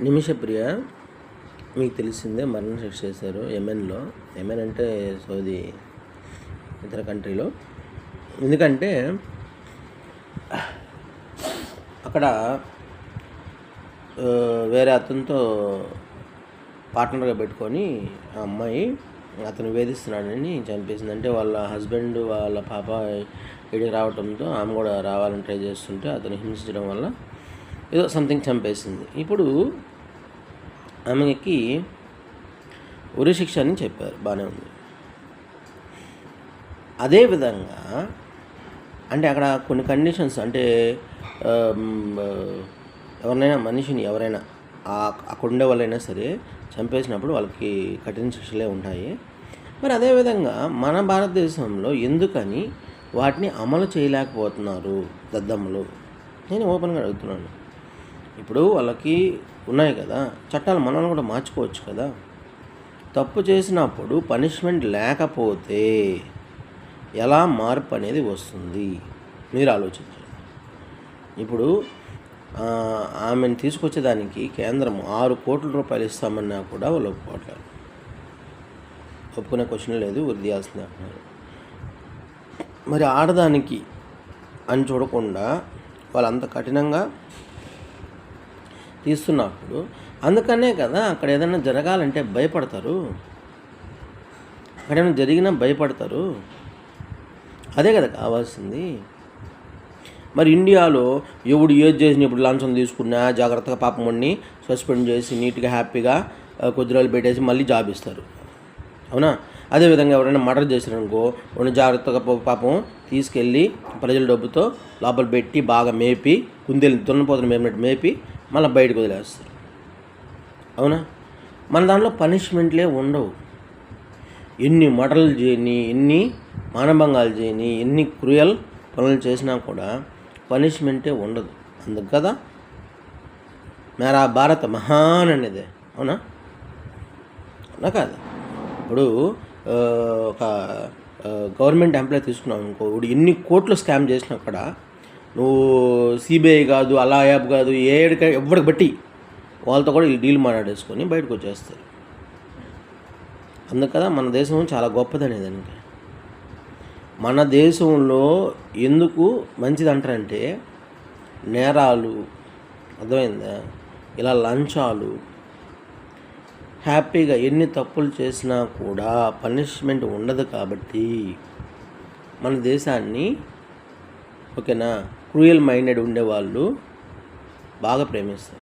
నిమిషప్రియ మీకు తెలిసిందే మరణ శిక్ష చేశారు ఎమెన్లో ఎమెన్ అంటే సౌదీ ఇతర కంట్రీలో. ఎందుకంటే అక్కడ వేరే అతనితో పార్ట్నర్గా పెట్టుకొని ఆ అమ్మాయి అతను వేధిస్తున్నాడని చంపేసింది. అంటే వాళ్ళ హస్బెండ్ వాళ్ళ పాప ఇక్కడికి రావడంతో ఆమె కూడా రావాలని ట్రై చేస్తుంటే అతను హింసించడం వల్ల ఏదో సంథింగ్ చంపేసింది. ఇప్పుడు ఆమెకి ఉరి శిక్ష అని చెప్పారు. బాగానే ఉంది. అదేవిధంగా అంటే అక్కడ కొన్ని కండిషన్స్ అంటే ఎవరినైనా మనిషిని ఎవరైనా ఆ- అక్కడ ఉండే వాళ్ళైనా సరే చంపేసినప్పుడు వాళ్ళకి కఠిన శిక్షలే ఉంటాయి. మరి అదేవిధంగా మన భారతదేశంలో ఎందుకని వాటిని అమలు చేయలేకపోతున్నారు దద్దమ్మలు? నేను ఓపెన్గా అడుగుతున్నాను. ఇప్పుడు వాళ్ళకి ఉన్నాయి కదా చట్టాలు మనల్ని కూడా మార్చుకోవచ్చు కదా. తప్పు చేసినప్పుడు పనిష్మెంట్ లేకపోతే ఎలా మార్పు అనేది వస్తుంది? మీరు ఆలోచించండి. ఇప్పుడు ఆమెను తీసుకొచ్చేదానికి కేంద్రం ఆరు కోట్ల రూపాయలు ఇస్తామన్నా కూడా వాళ్ళు ఒప్పుకోవట్లేదు. ఒప్పుకునే క్వశ్చన్ లేదు వృద్ధియాల్సింది అంటున్నారు. మరి ఆడదానికి అని చూడకుండా వాళ్ళు అంత కఠినంగా తీస్తున్నప్పుడు అందుకనే కదా అక్కడ ఏదైనా జరగాలంటే భయపడతారు. అక్కడ ఏమైనా జరిగినా భయపడతారు. అదే కదా కావాల్సింది. మరి ఇండియాలో ఎవడు ఏది చేసిన ఇప్పుడు లంచం తీసుకున్నా జాగ్రత్తగా పాపమని సస్పెండ్ చేసి నీట్గా హ్యాపీగా కొద్ది రోజులు పెట్టేసి మళ్ళీ జాబ్ ఇస్తారు. అవునా? అదేవిధంగా ఎవరైనా మర్డర్ చేశారనుకో వాడిని జాగ్రత్తగా పాపం తీసుకెళ్ళి ప్రజల డబ్బుతో లోపల పెట్టి బాగా మేపి కుందేలు దున్నపోతున్న మేపినట్టు మేపి మళ్ళీ బయటకు వదిలేస్తారు. అవునా? మన దాంట్లో పనిష్మెంట్లే ఉండవు. ఎన్ని మటలు చేయని ఎన్ని మానభంగాలు చేయని ఎన్ని క్రూయల్ పనులు చేసినా కూడా పనిష్మెంటే ఉండదు. అందుకు కదా మేరా భారత మహాన్ అనేది. అవునా? అవునా కాదు? ఇప్పుడు ఒక గవర్నమెంట్ ఎంప్లాయ్ తీసుకున్నాం అనుకో ఇప్పుడు ఎన్ని కోట్లు స్కామ్ చేసినా కూడా నువ్వు సిబిఐ కాదు అలా యాప్ కాదు ఏడిక ఎవరికి బట్టి వాళ్ళతో కూడా వీళ్ళు డీల్ మాట్లాడేసుకొని బయటకు వచ్చేస్తారు. అందుకదా మన దేశం చాలా గొప్పదనే దానికి. మన దేశంలో ఎందుకు మంచిది అంటారంటే నేరాలు అర్థమైందా? ఇలా లంచాలు హ్యాపీగా ఎన్ని తప్పులు చేసినా కూడా పనిష్మెంట్ ఉండదు కాబట్టి మన దేశాన్ని ఓకేనా? క్రూయల్ మైండెడ్ ఉండేవాళ్ళు బాగా ప్రేమిస్తారు.